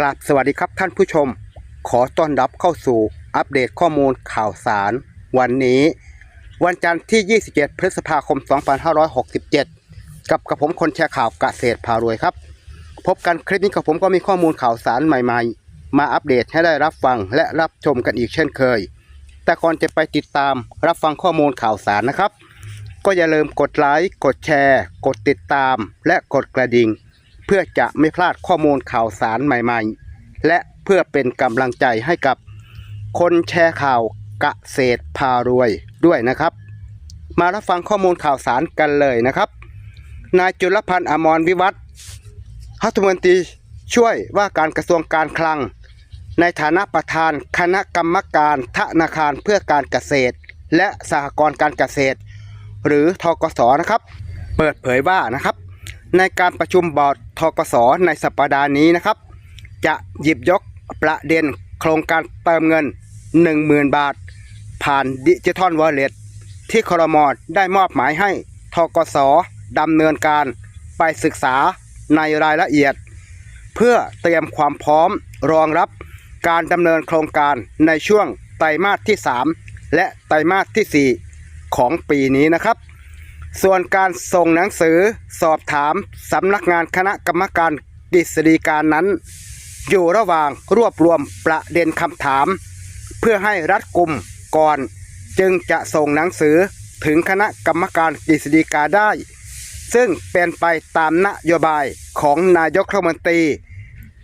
กราบสวัสดีครับท่านผู้ชม ขอต้อนรับเข้าสู่อัปเดตข้อมูลข่าวสาร วันนี้ วันจันทร์ที่ 27 พฤษภาคม 2567 กับกระผมคนแชร์ข่าวเกษตรพารวยครับ พบกันคลิปนี้กับผมก็มีข้อมูลข่าวสารใหม่ๆ มาอัปเดตให้ได้รับฟังและรับชมกันอีกเช่นเคย แต่ก่อนจะไปติดตามรับฟังข้อมูลข่าวสารนะครับ ก็อย่าลืมกดไลค์กดแชร์ กดติดตาม และกดกระดิ่ง เพื่อจะไม่พลาดข้อมูลข่าวสารใหม่ๆ และเพื่อเป็นกำลังใจให้กับคนแชร์ข่าวเกษตรพารวยด้วยนะครับ มารับฟังข้อมูลข่าวสารกันเลยนะครับ นายจุลพันธ์อมรวิวัฒน์รัฐมนตรีช่วยว่าการกระทรวงการคลัง ในฐานะประธานคณะกรรมการธนาคารเพื่อการเกษตร และสหกรณ์การเกษตร หรือทกสนะครับ เปิดเผยว่านะครับ ในการประชุมบอร์ดทกสในสัปดาห์นี้นะครับ จะหยิบยกประเด็นโครงการเติมเงิน 10,000 บาท ผ่านดิจิทัลวอลเล็ตที่ครมได้มอบหมายให้ทกสดำเนินการไปศึกษาในรายละเอียด เพื่อเตรียมความพร้อมรองรับการดำเนินโครงการในช่วงไตรมาสที่ 3 และไตรมาสทีสี่4 ของปีนี้นะครับ ส่วนการส่งหนังสือสอบถามสำนักงานคณะกรรมการกฤษฎีการนั้น อยู่ระหว่างรวบรวมประเด็นคำถาม เพื่อให้รัดกุมก่อน จึงจะส่งหนังสือถึงคณะกรรมการกฤษฎีกาได้ ซึ่งเป็นไปตามนโยบายของนายกรัฐมนตรี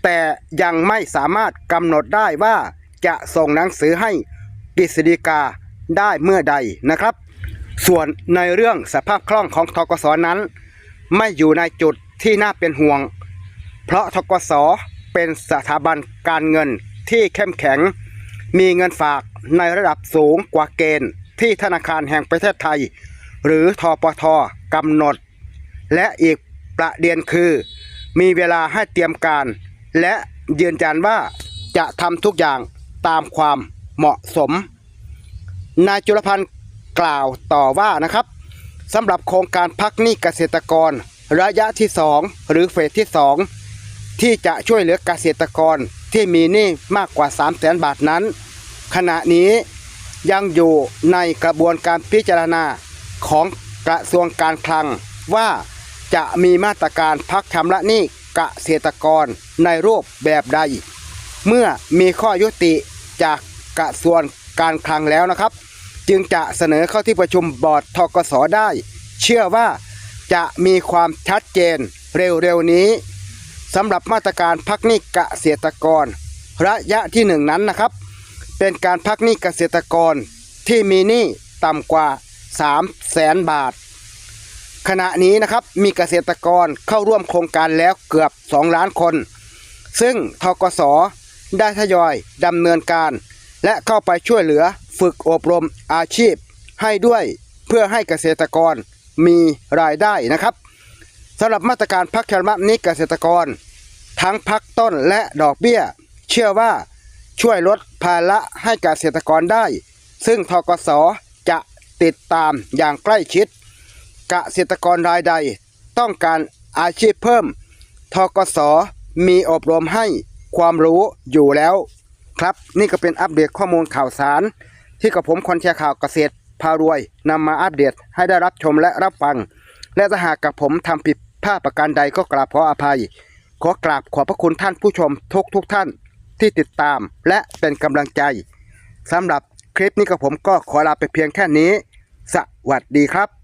แต่ยังไม่สามารถกำหนดได้ว่าจะส่งหนังสือให้กฤษฎีกาได้เมื่อใดนะครับ ส่วนในเรื่องสภาพคล่องของทกสนั้น ไม่อยู่ในจุดที่น่าเป็นห่วง เพราะทกสเป็นสถาบันการเงินที่เข้มแข็ง มีเงินฝากในระดับสูงกว่าเกณฑ์ที่ธนาคารแห่งประเทศไทย หรือทปทกำหนด และอีกประเด็นคือ มีเวลาให้เตรียมการ และยืนยันว่าจะทำทุกอย่างตามความเหมาะสม นายจุลพันธ์ กล่าวต่อว่านะครับสำหรับโครงการพักหนี้เกษตรกร ระยะที่ 2 หรือเฟสที่ 2 ที่จะช่วยเหลือเกษตรกรที่มีหนี้มากกว่า 3 0 0แสนบาทนั้น ขณะนี้ยังอยู่ในกระบวนการพิจารณาของกระทรวงการคลังว่าจะมีมาตรการพักชำระหนี้เกษตรกรในรูปแบบใด เมื่อมีข้อยุติจากกระทรวงการคลังแล้วนะครับ จึงจะเสนอเข้าที่ประชุมบอร์ดทกสได้ เชื่อว่าจะมีความชัดเจนเร็วๆนี้สำหรับมาตรการพักหนี้เกษตรกร ระยะที่หนึ่งนั้นนะครับ เป็นการพักหนี้เกษตรกรที่มีหนี้ต่ำกว่า 3 0 0แสนบาท ขณะนี้นะครับมีเกษตรกรเข้าร่วมโครงการแล้วเกือบ 2 ล้านคน ซึ่งทกสได้ทยอยดำเนินการ และเข้าไปช่วยเหลือฝึกอบรมอาชีพให้ด้วยเพื่อให้เกษตรกรมีรายได้นะครับสำหรับมาตรการพักชำระนี้เกษตรกร ทั้งพักต้นและดอกเบี้ย เชื่อว่าช่วยลดภาระให้เกษตรกรได้ ซึ่งทกสจะติดตามอย่างใกล้ชิด เกษตรกรรายใด ต้องการอาชีพเพิ่มทกสมีอบรมให้ความรู้อยู่แล้ว ครับนี่ก็เป็นอัปเดตข้อมูลข่าวสาร ที่กับผมคนแชร์ข่าวเกษตรพารวยนำมาอัปเดตให้ได้รับชมและรับฟัง และถ้าหากกับผมทำผิดพลาดประการใดก็กราบขออภัย ขอกราบขอบพระคุณท่านผู้ชมทุกทุกท่านที่ติดตามและเป็นกำลังใจสำหรับคลิปนี้กับผมก็ขอลาไปเพียงแค่นี้ สวัสดีครับ